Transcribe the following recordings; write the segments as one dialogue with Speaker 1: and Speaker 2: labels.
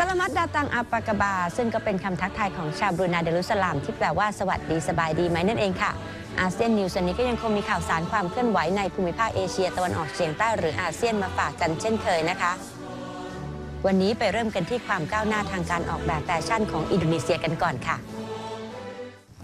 Speaker 1: ซัดดาตังอัปปากบา ซึ่งก็เป็นคำทักทายของชาวบรูนาเดลุสลามที่แปลว่าสวัสดีสบายดีไหมนั่นเองค่ะอาเซียนนิวส์นนี้ก็ยังคงมีข่าวสารความเคลื่อนไหวในภูมิภาคเอเชียตะวันออกเฉียงใต้หรืออาเซียนมาฝากกันเช่นเคยนะคะ วันนี้ไปเริ่มกันที่ความก้าวหน้าทางการออกแบบแฟชั่นของอินโดนีเซียกันก่อนค่ะ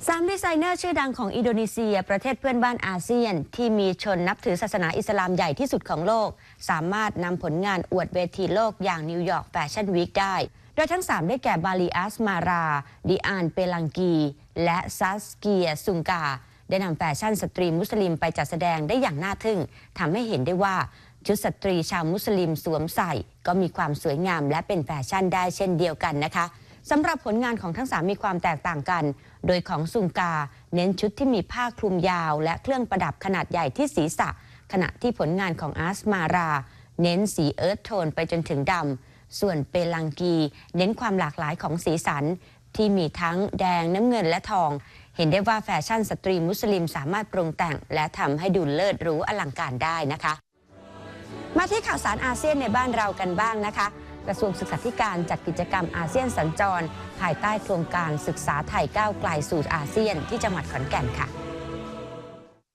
Speaker 1: สามดีไซเนอร์ชื่อดังของอินโดนีเซีย ประเทศเพื่อนบ้านอาเซียน ที่มีชนนับถือศาสนาอิสลามใหญ่ที่สุดของโลก สามารถนำผลงานอวดเวทีโลกอย่างนิวยอร์กแฟชั่นวีคได้ โดยทั้ง 3 ได้แก่บาลีอัสมารา ดิอานเปลังกี และซัสเกียซุงกา ได้นำแฟชั่นสตรีมุสลิมไปจัดแสดงได้อย่างน่าทึ่งทำให้เห็นได้ว่าชุดสตรีชาวมุสลิมสวมใส่ ก็มีความสวยงามและเป็นแฟชั่นได้เช่นเดียวกันนะคะ สำหรับผลงานของทั้งสามมีความแตกต่างกัน โดยของซุงกา เน้นชุดที่มีผ้าคลุมยาว และเครื่องประดับขนาดใหญ่ที่ศีรษะ ขณะที่ผลงานของอาร์สมารา เน้นสีเอิร์ธโทนไปจนถึงดำ ส่วนเปลังกี เน้นความหลากหลายของสีสัน ที่มีทั้งแดงน้ำเงินและทอง เห็นได้ว่าแฟชั่นสตรีมุสลิมสามารถปรุงแต่ง และทำให้ดูเลิศหรูอลังการได้นะคะ มาที่ข่าวสารอาเซียนในบ้านเรากันบ้างนะคะ กระทรวงศึกษาธิการจัดกิจกรรมอาเซียนสัญจร ภายใต้โครงการศึกษาไทยก้าวไกลสู่อาเซียน ที่จังหวัดขอนแก่นค่ะ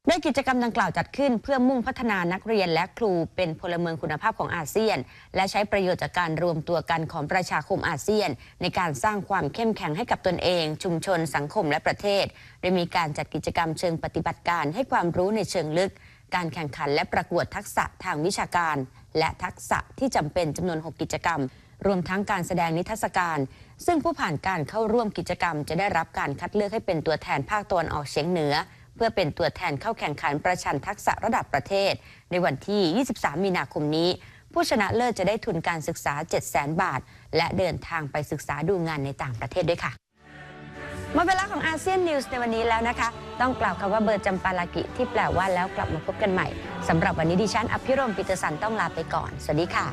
Speaker 1: โดยกิจกรรมดังกล่าวจัดขึ้นเพื่อมุ่งพัฒนานักเรียนและครูเป็นพลเมืองคุณภาพของอาเซียน และใช้ประโยชน์จากการรวมตัวกันของประชาคมอาเซียน ในการสร้างความเข้มแข็งให้กับตนเอง ชุมชน สังคมและประเทศ โดยมีการจัดกิจกรรมเชิงปฏิบัติการให้ความรู้ในเชิงลึก การแข่งขันและประกวดทักษะทางวิชาการ และทักษะที่จำเป็นจำนวน 6 กิจกรรม รวมทั้งการแสดงนิทรรศการ ซึ่งผู้ผ่านการเข้าร่วมกิจกรรม จะได้รับการคัดเลือกให้เป็นตัวแทนภาคตะวันออกเฉียงเหนือ เพื่อเป็นตัวแทนเข้าแข่งขันประชันทักษะระดับประเทศ ในวันที่ 23 มีนาคมนี้ ผู้ชนะเลิศจะได้ทุนการศึกษา 700,000 บาท และเดินทางไปศึกษาดูงานในต่างประเทศด้วยค่ะ หมดเวลาของอาเซียนนิวส์ในวันนี้แล้วนะคะ ต้องกล่าวคำว่าเบอร์จำปาลากิ ที่แปลว่าแล้วกลับมาพบกันใหม่สำหรับวันนี้ดิฉันอภิรมปิตรสันต้องลาไปก่อน สวัสดีค่ะ